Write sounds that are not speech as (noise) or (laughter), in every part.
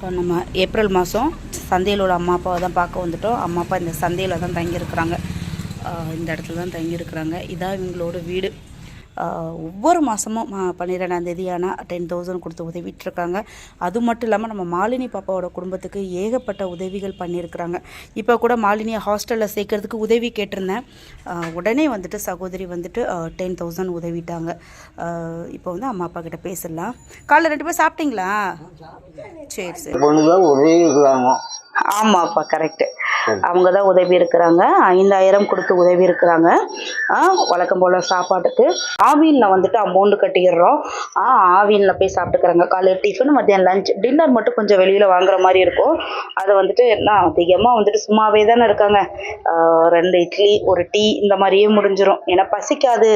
இப்போ நம்ம ஏப்ரல் மாதம் சந்தையில் உள்ள அம்மா அப்பாவை தான் பார்க்க வந்துட்டோம். அம்மா அப்பா இந்த சந்தையில் தான் தங்கியிருக்கிறாங்க. இந்த இடத்துல தான் தங்கியிருக்கிறாங்க. இதான் இவங்களோட வீடு. ஒவ்வொரு மாதமும் பன்னிரெண்டாம் தேதி ஆனால் டென் தௌசண்ட் கொடுத்து உதவிட்டு இருக்காங்க அது மட்டும் இல்லாமல் நம்ம மாலினி பாப்பாவோட குடும்பத்துக்கு ஏகப்பட்ட உதவிகள் பண்ணியிருக்கிறாங்க. இப்போ கூட மாலினியை ஹாஸ்டலில் சேர்க்கறதுக்கு உதவி கேட்டிருந்தேன். உடனே வந்துட்டு சகோதரி வந்துட்டு டென் தௌசண்ட் உதவிட்டாங்க. இப்போ வந்து அம்மா அப்பா கிட்ட பேசிடலாம். காலைல ரெண்டு பேரும் சாப்பிட்டீங்களா? சரி சரி. இருக்கிறாங்க ஆமாப்பா கரெக்டு அவங்க தான் உதவி இருக்கிறாங்க. ஐந்தாயிரம் கொடுத்து உதவி இருக்கிறாங்க. வழக்கம் போல் சாப்பாட்டுக்கு. ஆவினில் வந்துட்டு அமௌண்ட் கட்டிடுறோம். ஆ ஆவினில் போய் சாப்பிட்டுக்கிறாங்க. காலையில் டிஃபன் மத்தியானம் லஞ்ச் டின்னர் மட்டும் கொஞ்சம் வெளியில் வாங்குற மாதிரி இருக்கும். அதை வந்துட்டு நான் அதிகமாக வந்துட்டு சும்மாவே தானே இருக்காங்க. ரெண்டு இட்லி ஒரு டீ இந்த மாதிரியே முடிஞ்சிரும். ஏன்னா பசிக்காது.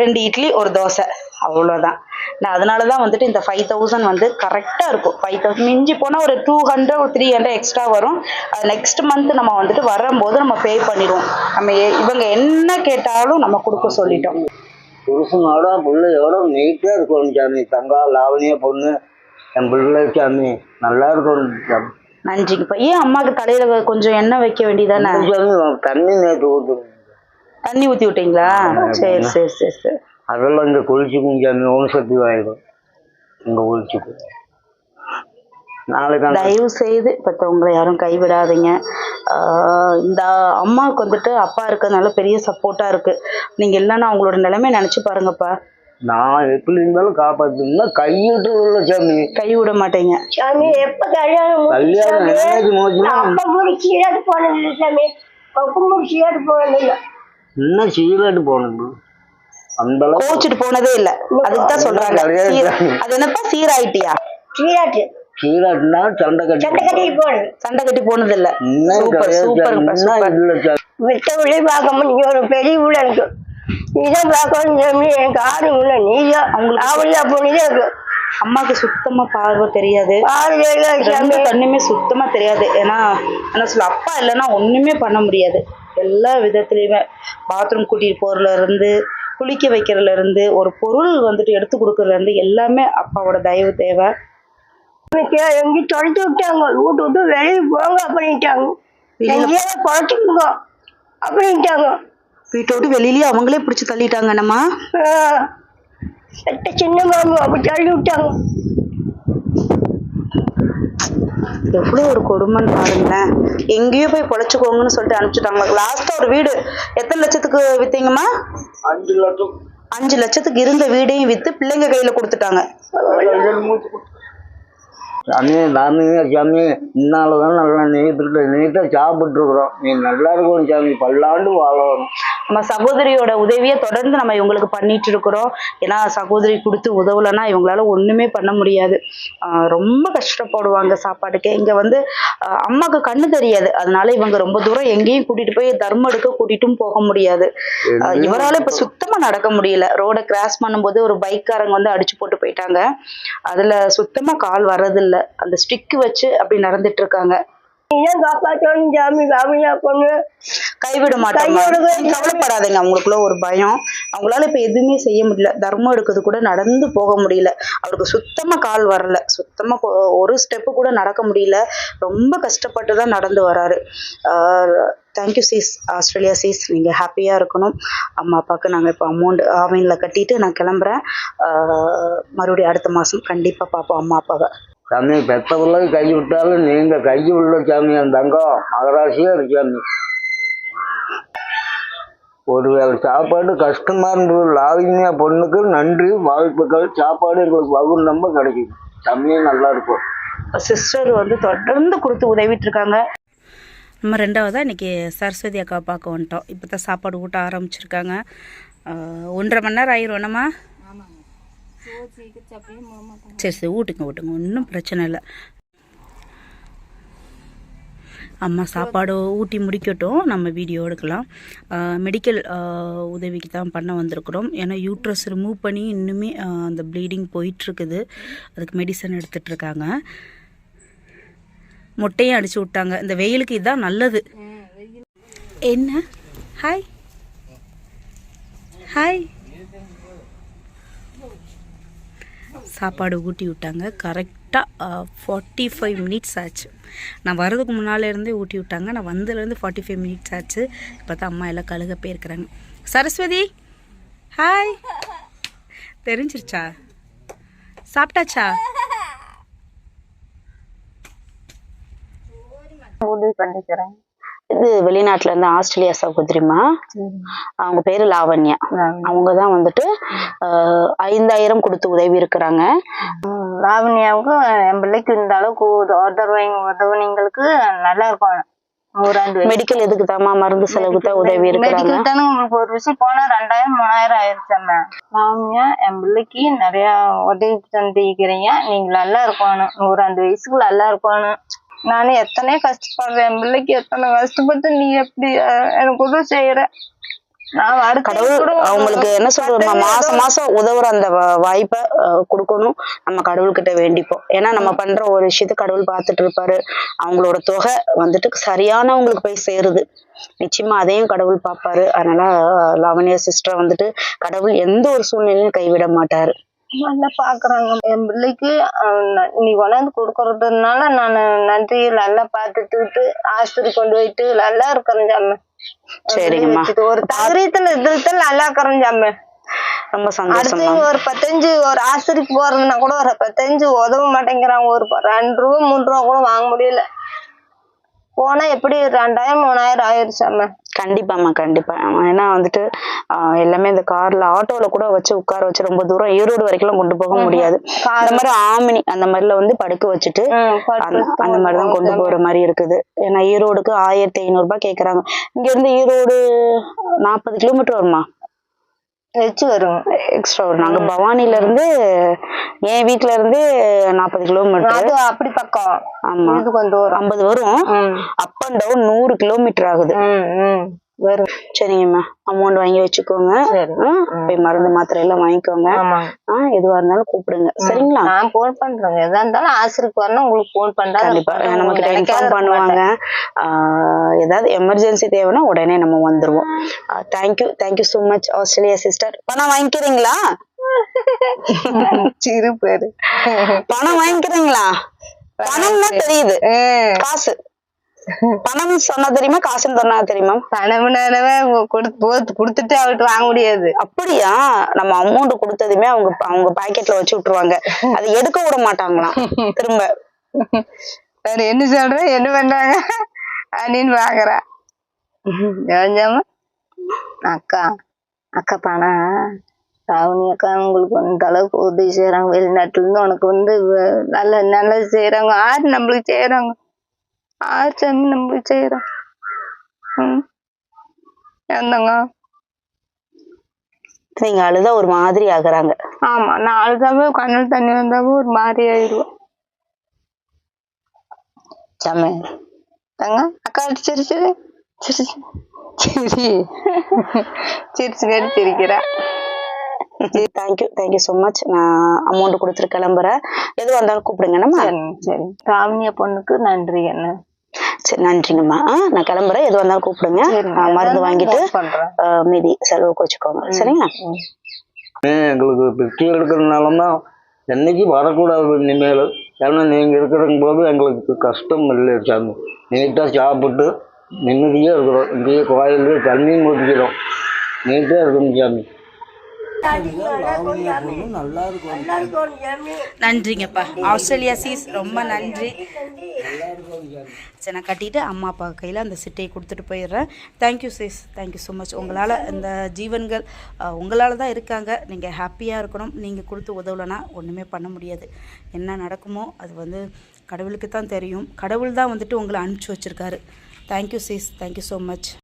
ரெண்டு இட்லி ஒரு தோசை. அவ்வளோதான் நான் அதனால தான் வந்துட்டு இந்த ஃபைவ் தௌசண்ட் வந்து கரெக்டாக இருக்கும். ஃபைவ் தௌசண்ட் மிஞ்சி போனால் ஒரு டூ ஹண்ட்ரட் ஒரு த்ரீ ஹண்ட்ரட் எக்ஸ்ட்ரா வரும். அது நெக்ஸ்ட் மந்த் நம்ம வந்துட்டு வரும்போது நம்ம பே பண்ணிடுவோம். நம்ம இவங்க என்ன கேட்டாலும் நம்ம கொடுக்க சொல்லிட்டோம். புருஷனோட பிள்ளையோட நீட்டாக இருக்கணும் சாமி. தங்கா லாவணியா பொண்ணு என் பிள்ளை சாமி. நல்லா இருக்கணும் சாமி. நன்றிங்கப்பா ஏன் அம்மாவுக்கு தலையில கொஞ்சம் எண்ணெய் வைக்க வேண்டியதானே தண்ணி நேற்று ஊற்றுங்க தண்ணி ஊற்றி விட்டீங்களா? சரி சரி சரி சரி. அதெல்லாம் இங்கே குளிச்சுக்கும் சாமி ஓம் சக்தி வாங்கிடும் இங்கே குளிச்சுக்கும் நாளைக்கு தயவு செய்து பெற்றவங்களை யாரும் கைவிடாதீங்க. இந்த அம்மாவுக்கு வந்துட்டு அப்பா இருக்கிறதுனால பெரிய சப்போர்ட்டாக இருக்குது நீங்கள் இல்லைன்னா அவங்களோட நிலைமை நினச்சி பாருங்கப்பா. நான் எப்படி இருந்தாலும் காப்பாற்றணும்னா கையிட்டு இல்லை சாமி. கை விட மாட்டீங்க. சாமி எப்ப கல்யாணம் கல்யாணம் என்னைக்கு முடிச்சுன்னா? அப்ப சீராட்டு போனது இல்லை சாமி. அப்ப மூடி சீராட்டு போனது இல்லை. இன்னும் சீராட்டு அளவுக்கு கோச்சிட்டு போனதே இல்ல. அதுக்கு தான் சொல்றாங்க. அது என்னப்பா சீராயிட்டியா? சீராட்டு. சீராட்டுனா சண்டை கட்டி சண்டை கட்டி போனது சண்டை கட்டி போனது இல்ல. சூப்பர் சூப்பர் இல்லை. விட்ட உள்ளே பார்க்காம நீ ஒரு பெரிய உள்ள எனக்கு நீதான் பார்க்கணும் எனக்கு ஆறு உள்ள நீதான் அவங்களுக்கு அவளியா போனதே இருக்கு. அம்மாக்கு சுத்தமா பார்வை தெரியாது. இல்லை கண்ணுமே சுத்தமா தெரியாது. ஏன்னா என்ன சொல்ல அப்பா இல்லைன்னா ஒண்ணுமே பண்ண முடியாது. எல்லா விதத்துலயுமே. பாத்ரூம் கூட்டிட்டு போறதுல இருந்து குளிக்க வைக்கிறதுல இருந்து ஒரு பொருள் வந்துட்டு எடுத்து கொடுக்கறதுல இருந்து எல்லாமே அப்பாவோட தயவு தேவை. எங்கேயும் தொலைச்சு விட்டாங்க. வீட்டு விட்டு வெளியே போங்க அப்படின்ட்டாங்க. எங்கேயோ குறைச்சிக்கோங்க அப்படின்ட்டாங்க. வீட்டை விட்டு வெளியிலயே அவங்களே பிடிச்சி தள்ளிட்டாங்க. பெத்த சின்ன மாமி அப்படி தள்ளி விட்டாங்க. எவ்வளோ ஒரு கொடுமைன்னு பாருங்களேன். எங்கேயோ போய் பொழைச்சிக்கோங்கன்னு சொல்லிட்டு அனுப்பிச்சிட்டாங்க. லாஸ்ட்டாக ஒரு வீடு. எத்தனை லட்சத்துக்கு விற்றீங்கம்மா அஞ்சு லட்சம். அஞ்சு லட்சத்துக்கு இருந்த வீடையும் விற்று பிள்ளைங்க கையில் கொடுத்துட்டாங்க. சாமி நானே சாமி இன்னாலதான் நல்லா நீட்டு நீட்டா சாப்பிட்டு இருக்கிறோம் நீ நல்லா இருக்கணும் சாமி. பல்லாண்டு வாழணும். நம்ம சகோதரியோட உதவியை தொடர்ந்து நம்ம இவங்களுக்கு பண்ணிட்டு இருக்கிறோம். ஏன்னா சகோதரி கொடுத்து உதவலைன்னா இவங்களால ஒண்ணுமே பண்ண முடியாது. ரொம்ப கஷ்டப்படுவாங்க சாப்பாட்டுக்கு. இங்க வந்து ஆஹ் அம்மாக்கு கண்ணு தெரியாது. அதனால இவங்க ரொம்ப தூரம் எங்கேயும் கூட்டிட்டு போய் தர்மம் எடுக்க கூட்டிட்டும் போக முடியாது. இவரால இப்ப சுத்தமா நடக்க முடியல. ரோட கிராஸ் பண்ணும்போது ஒரு பைக்காரங்க வந்து அடிச்சு போட்டு போயிட்டாங்க. அதுல சுத்தமா கால் வர்றதில்ல. அந்த ஸ்டிக் வச்சு அப்படி நடந்துட்டு இருக்காங்க. நீதான் காப்பாற்றணும் சாமி காமியா பொண்ணு கைவிட மாட்டாங்க கவலைப்படாதீங்க. அவங்களுக்குள்ள ஒரு பயம். அவங்களால இப்ப எதுவுமே செய்ய முடியல. தர்மம் எடுக்கிறது கூட நடந்து போக முடியல. அவருக்கு சுத்தமா கால் வரல. சுத்தமா ஒரு ஸ்டெப்பு கூட நடக்க முடியல. ரொம்ப கஷ்டப்பட்டு தான் நடந்து வராரு. தேங்க்யூ சீஸ் ஆஸ்திரேலியா சீஸ் நீங்கள் ஹாப்பியாக இருக்கணும். அம்மா அப்பாவுக்கு நாங்கள் இப்போ அமௌண்ட் ஆவினில் கட்டிட்டு நான் கிளம்புறேன். மறுபடியும் அடுத்த மாதம் கண்டிப்பாக பார்ப்போம் அம்மா அப்பாவை. சாமி பெத்த பிள்ளை கை விட்டாலும் நீங்க கை உள்ள சாமி அந்த தங்கம். மகராசியா இருக்கு சாமி. ஒரு வேளை சாப்பாடு கஷ்டமா இருந்தது லாவினியா பொண்ணுக்கு நன்றி வாழ்த்துக்கள். சாப்பாடு எங்களுக்கு வகுப்பு ரொம்ப கிடைக்கும் சாமியும் நல்லா இருக்கும். சிஸ்டர் வந்து தொடர்ந்து கொடுத்து உதவிட்டு இருக்காங்க நம்ம ரெண்டாவதாக இன்றைக்கி சரஸ்வதி அக்கா பார்க்க வந்துட்டோம். இப்போ தான் சாப்பாடு ஊட்ட ஆரம்பிச்சிருக்காங்க. ஒன்றரை மணி நேரம் ஆயிரும். என்னம்மா? சரி சரி ஊட்டுங்க ஊட்டுங்க ஒன்றும் பிரச்சனை இல்லை. அம்மா சாப்பாடு ஊட்டி முடிக்கட்டும். நம்ம வீடியோ எடுக்கலாம். மெடிக்கல் உதவிக்கு தான் பண்ண வந்திருக்கிறோம். ஏன்னா யூட்ரஸ் ரிமூவ் பண்ணி இன்னுமே அந்த ப்ளீடிங் போயிட்டுருக்குது. அதுக்கு மெடிசன் எடுத்துகிட்ருக்காங்க முட்டையும் அடிச்சு விட்டாங்க. இந்த வெயிலுக்கு இதுதான் நல்லது. என்ன? ஹாய் ஹாய் சாப்பாடு ஊட்டி விட்டாங்க. கரெக்டாக ஃபார்ட்டி ஃபைவ் மினிட்ஸ் ஆச்சு. நான் வர்றதுக்கு முன்னாலேருந்தே ஊட்டி விட்டாங்க. நான் வந்ததுலேருந்து ஃபார்ட்டி ஃபைவ் மினிட்ஸ் ஆச்சு. இப்போ தான் அம்மா எல்லாம் கழுக போயிருக்கிறாங்க. சரஸ்வதி ஹாய் தெரிஞ்சிருச்சா? சாப்பிட்டாச்சா? உதவி பண்ணிக்கிறேன். இது வெளிநாட்டுல இருந்து ஆஸ்திரேலியா சகோதரிமா அவங்க பேரு லாவண்யா. அவங்க தான் வந்துட்டு ஐந்தாயிரம் கொடுத்து உதவி இருக்கிறாங்க. லாவண்யாவுக்கும் என் பிள்ளைக்கு இந்த அளவுக்கு உத- உதவுவீங்க உதவுனீங்களுக்கு நல்லா இருக்கும். மெடிக்கல் எதுக்கு தாமா மருந்து செலவுக்கு தான் உதவி இருக்கிறாங்க? உங்களுக்கு ஒரு விஷயம். போனா ரெண்டாயிரம் மூணாயிரம் ஆயிடுச்சாம லாவண்யா என் பிள்ளைக்கு நிறைய உதவி தந்திக்கிறீங்க நீங்க நல்லா இருக்கணும். நூறாண்டு வயசுக்கு நல்லா இருக்கணும். நானே எத்தனை கஷ்டப்படுறேன் என் பிள்ளைக்கு எத்தனை கஷ்டப்பட்டு நீ எப்படி எனக்கு உதவி செய்யற? நான் கடவுள் கூட அவங்களுக்கு என்ன சொல்றோம்மா மாசம் மாசம் உதவுற அந்த வாய்ப்பை கொடுக்கணும். நம்ம கடவுள்கிட்ட வேண்டிப்போம். ஏன்னா நம்ம பண்ற ஒரு விஷயத்த கடவுள் பார்த்துட்டு இருப்பாரு. அவங்களோட தொகை வந்துட்டு சரியானவங்களுக்கு போய் சேருது. நிச்சயமா அதையும் கடவுள் பார்ப்பாரு. அதனால லாவண்யா சிஸ்டர் வந்துட்டு கடவுள் எந்த ஒரு சூழ்நிலையும் கைவிட மாட்டாரு. நல்லா பாக்குறாங்க. என் பிள்ளைக்கு ந- கொண்டாந்து கொடுக்கறதுனால நான் நன்றி நல்லா பார்த்துட்டு ஆஸ்பத்திரி கொண்டு போயிட்டு நல்லா இருக்கிறேன் சரிங்கம்மா. ஒரு தகரியத்துல இதுல நல்லா இருக்கிறேன் ஜாம. ரொம்ப சந்தோஷமா ஒரு பத்தஞ்சு ஒரு ஆஸ்பத்திரிக்கு போறதுன்னா கூட ஒரு பத்தஞ்சு உதவ மாட்டேங்கிறாங்க. ஒரு ரெண்டு ரூபா மூணு ரூபா கூட வாங்க முடியல. போனா எப்படி ரெண்டாயிரம் மூணாயிரம் ஆயிருச்சாம கண்டிப்பாம்மா கண்டிப்பா. ஏன்னா வந்துட்டு எல்லாமே இந்த கார்ல ஆட்டோல கூட வச்சு உட்கார வச்சு ரொம்ப தூரம் ஈரோடு வரைக்கும் கொண்டு போக முடியாது. அந்த மாதிரி ஆமினி அந்த மாதிரில வந்து படுக்க வச்சுட்டு அந்த அந்த மாதிரி தான் கொண்டு போற மாதிரி இருக்குது. ஏன்னா ஈரோடுக்கு ஆயிரத்தி ஐநூறு ரூபாய் கேக்குறாங்க. இங்க இருந்து ஈரோடு நாற்பது கிலோமீட்டர் வருமா வச்சு வரும் எக்ஸ்ட்ரா வரும் நாங்க பவானில இருந்து என் வீட்ல இருந்து நாற்பது கிலோமீட்டர் அது அப்படி பக்கம். ஆமா. இது கொஞ்சம் ஐம்பது வரும். அப் அண்ட் டவுன் நூறு கிலோமீட்டர் ஆகுது. வரும் சரிங்கம்மா. அமௌண்ட் வாங்கி வச்சுக்கோங்க. போய் மருந்து மாத்திரை எல்லாம் வாங்கிக்கோங்க. எதுவா இருந்தாலும் கூப்பிடுங்க. சரிங்களா? நான் போன் பண்றேங்க. எதா இருந்தாலும் ஆசிரியருக்கு வரணும். உங்களுக்கு போன் பண்றா கண்டிப்பா. நம்ம கிட்ட இன்ஃபார்ம் பண்ணுவாங்க. ஏதாவது எமர்ஜென்சி தேவைன்னா உடனே நம்ம வந்துருவோம். Thank you thank you so much Australia sister பணம் வாங்கிக்கிறீங்களா? (laughs) சிறு பேரு. பணம் வாங்கிக்கிறீங்களா? பணம்னா தெரியுது. காசு. பணம் சொன்னா தெரியுமா? காசுன்னு சொன்னா தெரியுமா? போத்து கொடுத்துட்டு அவர்கிட்ட வாங்க முடியாது. அப்படியா? நம்ம அமௌண்ட் கொடுத்ததுமே அவங்க அவங்க பாக்கெட்ல வச்சு விட்டுருவாங்க. அதை எடுக்க விட மாட்டாங்களாம். திரும்ப. வேற என்ன சொல்ற? என்ன பண்றாங்க? அப்படின்னு யோசிச்சாம அக்கா அக்கா பணம். ராவணி அக்கா உங்களுக்கு இந்த அளவுக்கு உதவி செய்யறாங்க. வெளிநாட்டுல இருந்து உனக்கு வந்து நல்ல நல்லது செய்யறாங்க ஆறு நம்மளுக்கு செய்யறாங்க ஆறு சாமி நம்மளுக்கு செய்யறோம் ம் என்னங்க நீங்க அழுதா ஒரு மாதிரி ஆகுறாங்க ஆமா நான் அழுதாவே கண்ணில் தண்ணி வந்தாவே ஒரு மாதிரி ஆயிடுவேன் சாமி தங்க அக்கா சிரி சிரி சிரி சிரி சிரிச்சு கேட்டு சிரிக்கிறா thank you thank you so much நான் அமௌண்ட் கொடுத்துட்டு கிளம்புறேன் எதுவாக இருந்தாலும் கூப்பிடுங்க நம்ம சரி ராமியா பொண்ணுக்கு நன்றி என்ன சரி நன்றிங்கம்மா. நான் கிளம்புறேன். எதுவாக இருந்தாலும் கூப்பிடுங்க. மருந்து வாங்கிட்டு மீதி செலவுக்கு வச்சுக்கோங்க. சரிங்களா? எங்களுக்கு பிச்சை எடுக்கிறதுனால தான் என்னைக்கு வரக்கூடாது இனிமேல். ஏன்னா நீங்கள் இருக்கிற போது எங்களுக்கு கஷ்டம் இல்லை சாமி. நீட்டாக சாப்பிட்டு நிம்மதியாக இருக்கிறோம். இங்கேயே கோயிலே தண்ணி முடிக்கிறோம். நீட்டாக இருக்கணும் சாமி. நன்றிங்கப்பா. ஆஸ்திரேலியா சீஸ் ரொம்ப நன்றி. சரி நான் கட்டிட்டு அம்மா அப்பா கையில் அந்த சிட்டையை கொடுத்துட்டு போயிடுறேன். Thank you Jesus thank you so much உங்களால் இந்த ஜீவன்கள் உங்களால் தான் இருக்காங்க. நீங்கள் ஹாப்பியாக இருக்கணும். நீங்கள் கொடுத்து உதவலைன்னா ஒன்றுமே பண்ண முடியாது. என்ன நடக்குமோ அது வந்து கடவுளுக்கு தான் தெரியும். கடவுள் தான் வந்துட்டு உங்களை அனுப்பிச்சி வச்சுருக்காரு. Thank you Jesus thank you so much